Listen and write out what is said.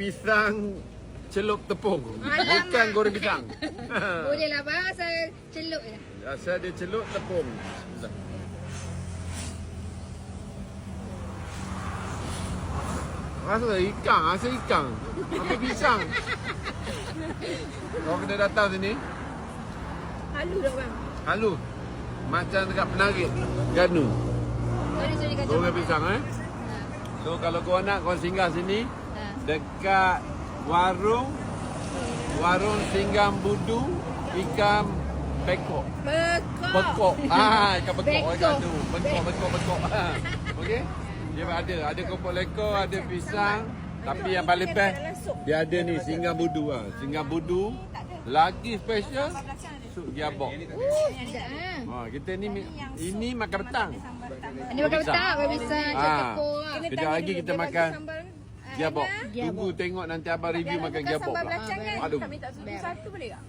pisang celup tepung. Alamak. Bukan goreng pisang. Boleh lah bahasa celup je. Asal dia celup tepung. Bismillah. Rasa ikan, rasa ikan. Apa pisang? Kau kena datang sini. Halu dah bang. Halu. Macam dekat penarit. Ganu. Sorry. Goreng pisang eh. So kalau kau nak kau singgah sini Ha. Dekat warung warung Singgam Budu ikan bekok. Bekok. Bekok. Ah, ikan bekok Bekok. orang tu. Bekok, bekok, bekok. Ha. Okey. Dia ada ada kopok lekor, ada pisang, tapi yang paling best dia ada ni singgah budu ah. Singgah budu lagi special sup giabok. Ah. Ha, kita ni ini makan petang. Ini makan Pisang. baru bisa Ah. ah. Kejap lagi kita makan giabok. Giabok. Tunggu tengok nanti abang review makan giabok. Sambal pula. belacan kan? Aduh. Kami tak susu satu boleh tak?